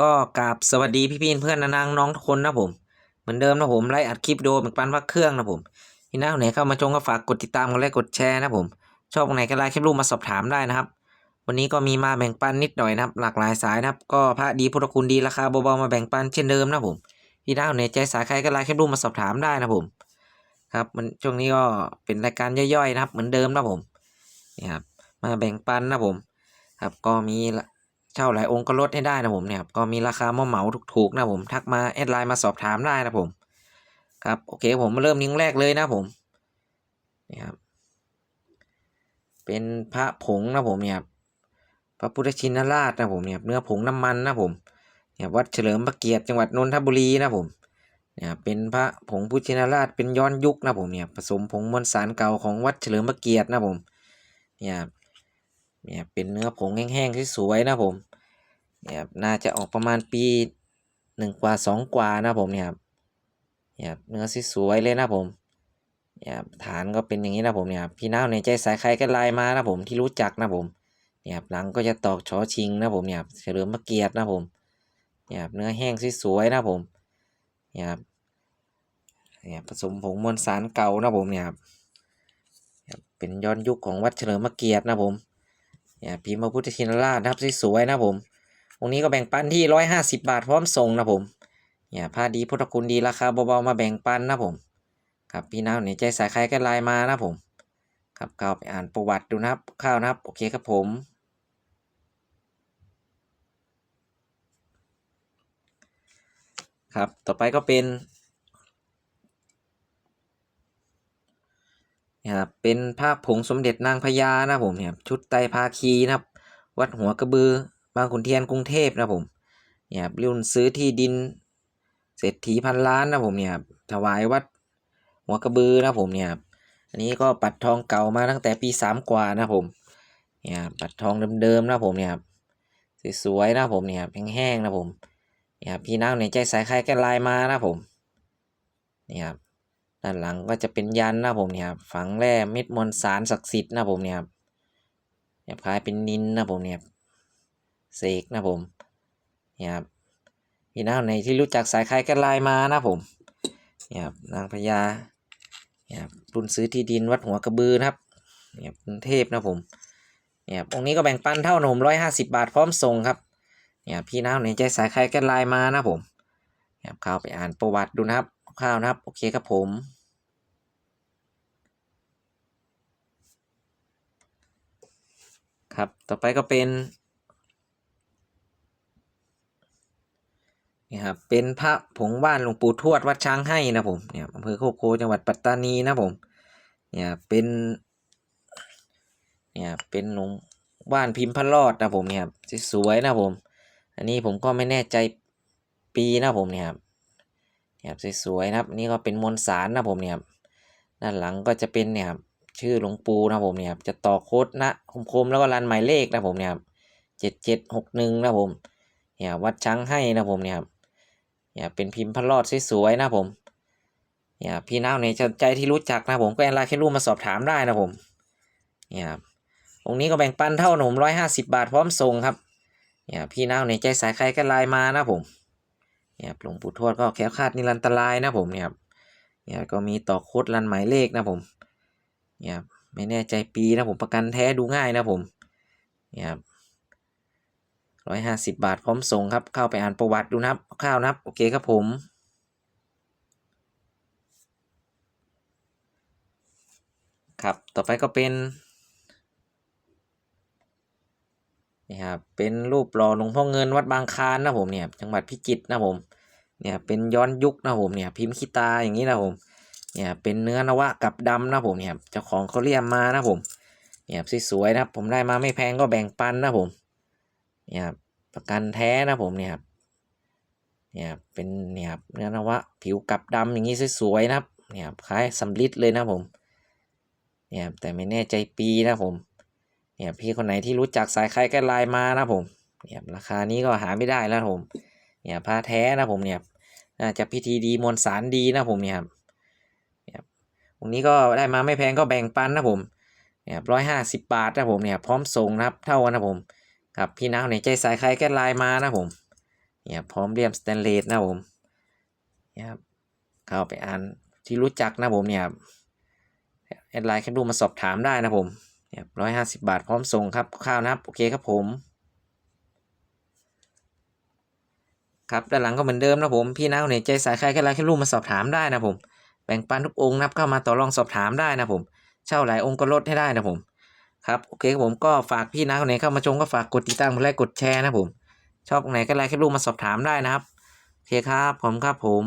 ก็กราบสวัสดีพี่พี่เพื่อนนางน้องทุกคนนะผม เหมือนเดิมนะผมไลฟ์อัดคลิปวิดีโอเหมือนปันพักเครื่องนะผมพี่น้าคนไหนเข้ามาชมก็ฝากกดติดตามกันและกดแชร์นะผม ชอบตรงไหนก็ไลค์คลิปรูปมาสอบถามได้นะครับ วันนี้ก็มีมาแบ่งปันนิดหน่อยนะครับ หลากหลายสายนะครับ ก็พระดีพุทธคุณดีราคาเบาๆมาแบ่งปันเช่นเดิมนะผมพี่น้าคนไหนใจสายใครก็ไลค์คลิปรูปมาสอบถามได้นะผมครับมันช่วงนี้ก็เป็นรายการย่อยๆนะครับ เหมือนเดิมนะผมนี่ครับมาแบ่งปันนะผม ครับก็มี เช่าหลายองค์ก็ลดให้ได้นะผมเนี่ยครับก็มีราคาเหมาเหมาถูกๆนะผมทักมาแอดไลน์มาสอบถามได้นะผมครับโอเคผมมาเริ่มนิ้งแรกเลยนะผมนี่ครับเป็นพระผงนะผมเนี่ยพระพุทธชินราชนะผมเนี่ยเนื้อผงน้ำมันนะผมเนี่ยวัดเฉลิมพระเกียรติจังหวัดนนทบุรีนะผมเนี่ยเป็นพระผงพุทธชินราชเป็นย้อนยุคนะผมเนี่ยผสมผงมวลสารเก่าของวัดเฉลิมพระเกียรตินะผมเนี่ย เนี่ยเป็นเนื้อผงแห้งๆสวยๆนะผมเนี่ยน่าจะออกประมาณปีหนึ่งกว่าสองกว่านะผมเนี่ยครับเนี่ยเนื้อสวยๆเลยนะผมเนี่ยฐานก็เป็นอย่างนี้นะผมเนี่ยพี่น้าในใจสายใครก็ไลน์มานะผมที่รู้จักนะผมเนี่ยหลังก็จะตอกชอชิงนะผมเนี่ยเฉลิมพระเกียรตินะผมเนี่ยเนื้อแห้งสวยๆนะผมเนี่ยเนี่ยผสมผงมวลสารเก่านะผมเนี่ยเป็นย้อนยุคของวัดเฉลิมพระเกียรตินะผม เนี่ยพิมพ์พระพุทธชินราชนะครับสวยๆนะผมองค์นี้ก็แบ่งปันที่ร้อยห้าสิบบาทพร้อมส่งนะผมเนี่ยผ้าดีพุทธคุณดีราคาเบาๆมาแบ่งปันนะผมครับพี่น้าในใจสายใครก็ไลน์มานะผมครับเข้าไปอ่านประวัติดูนะครับข้าวนะครับโอเคครับผมครับต่อไปก็เป็น นะครับเป็นภาพผงสมเด็จนางพญานะผมเนี่ยชุดไตภาคีนะครับ วัดหัวกระบือบางขุนเทียนกรุงเทพนะผมเนี่ยรุ่นซื้อที่ดินเศรษฐีพันล้านนะผมเนี่ยถวายวัดหัวกระบือนะผมเนี่ยอันนี้ก็ปัดทองเก่ามาตั้งแต่ปีสามกว่านะผมเนี่ยปัดทองเดิมๆนะผมเนี่ยสวยๆนะผมเนี่ยแห้งๆนะผมเนี่ยพี่น้าในใจสายใครก็ไลน์มานะผมเนี่ยครับ ด้านหลังก็จะเป็นยันนะผมเนี่ยครับฝังแร่เม็ดมวลสารศักดิ์สิทธิ์นะผมเนี่ยครับเนี่ยคล้ายเป็นนินนะผมเนี่ยเสกนะผมเนี่ยครับพี่น้าในที่รู้จักสายใครก็ไลน์มานะผมเนี่ยครับนางพญาเนี่ยครับรุ่นซื้อที่ดินวัดหัวกระบือนะครับเนี่ยกรุงเทพนะผมเนี่ยครับองค์นี้ก็แบ่งปันเท่านะผมร้อยห้าสิบาทพร้อมส่งครับเนี่ยพี่น้าในใจสายใครก็ไลน์มานะผมเนี่ยครับเข้าไปอ่านประวัติดูนะครับ ร่าวๆนะครับ โอเคครับผม ครับ ต่อไปก็เป็นนี่ครับเป็นพระผงบ้านหลวงปู่ทวดวัดช้างให้นะผมเนี่ยอำเภอโคกโคจังหวัดปัตตานีนะผมเนี่ยเป็นเนี่ยเป็นหลวงบ้านพิมพ์พระรอดนะผมเนี่ยสวยๆนะผม อันนี้ผมก็ไม่แน่ใจปีนะผมเนี่ยครับ เนี่ยครับสวยๆนะครับนี่ก็เป็นมวลสารนะผมเนี่ยครับด้านหลังก็จะเป็นเนี่ยครับชื่อหลวงปู่นะผมเนี่ยครับจะต่อโค้ดนะคมๆแล้วก็รันหมายเลขนะผมเนี่ยครับเจ็ดเจ็ดหกหนึ่งนะผมเนี่ยวัดช้างให้นะผมเนี่ยครับเนี่ยเป็นพิมพ์พระรอดสวยๆนะผมเนี่ยพี่น้าในใจที่รู้จักนะผมก็แอนไลน์แค่รูปมาสอบถามได้นะผมเนี่ยครับองค์นี้ก็แบ่งปันเท่าหนุ่มร้อยห้าสิบาทพร้อมส่งครับเนี่ยพี่น้าในใจสายใครก็ไลน์มานะผม เนี่ยหลวงปู่ทวดก็แค้วคาดนิรันตรายนะผมเนี่ยเนี่ยก็มีต่อโคดรันหมายเลขนะผมเนี่ยไม่แน่ใจปีนะผมประกันแท้ดูง่ายนะผมเนี่ยร้อยห้าสิบบาทพร้อมส่งครับ เข้าไปอ่านประวัติดูนะครับข้าวนะครับ โอเคครับผมครับ ต่อไปก็เป็น นี่ครับเป็นรูปหล่อหลวงพ่อเงินวัดบางคลานนะผมเนี่ยจังหวัดพิจิตรนะผมเนี่ยเป็นย้อนยุคนะผมเนี่ยพิมพ์ขีตาอย่างนี้นะผมเนี่ยเป็นเนื้อนวะกับดำนะผมเนี่ยเจ้าของเขาเรียมมานะผมเนี่ยสวยๆนะครับผมได้มาไม่แพงก็แบ่งปันนะผมเนี่ยประกันแท้นะผมเนี่ยเนี่ยเป็นเนี่ยเนื้อนวะผิวกับดำอย่างนี้สวยๆนะครับเนี่ยคล้ายสำลิดเลยนะผมเนี่ยแต่ไม่แน่ใจปีนะผม เนี่ยพี่คนไหนที่รู้จักสายใครก็ไลน์มานะผมเนี่ยราคานี้ก็หาไม่ได้แล้วผมเนี่ยผ้าแท้นะผมเนี่ยน่าจะพิธีดีมวลสารดีนะผมเนี่ยครับเนี่ยตรงนี้ก็ได้มาไม่แพงก็แบ่งปันนะผมเนี่ยร้อยห้าสิบบาทนะผมเนี่ยพร้อมส่งนะครับเท่ากันนะผมครับพี่น้าในใจสายใครก็ไลน์มานะผมเนี่ยพร้อมเรียมสแตนเลสนะผมเนี่ยครับเข้าไปอ่านที่รู้จักนะผมเนี่ยแอดไลน์แคปรูมาสอบถามได้นะผม เนี่ยร้อยห้าสิบาทพร้อมส่งครับข้าวนะครับ โอเคครับผม ครับด้านหลังก็เหมือนเดิมนะผม พี่น้าคนไหนใจสายใครก็ไลน์แคปรูปมาสอบถามได้นะผม แบ่งปันทุกองค์นะครับเข้ามาต่อรองสอบถามได้นะผม เช่าหลายองค์ก็ลดให้ได้นะผม ครับโอเคครับผมก็ฝากพี่น้าคนไหนเข้ามาชมก็ฝากกดติดตามกดไลค์กดแชร์นะผม ชอบไหนก็ไลค์แคปรูปมาสอบถามได้นะครับโอเคครับผมครับผม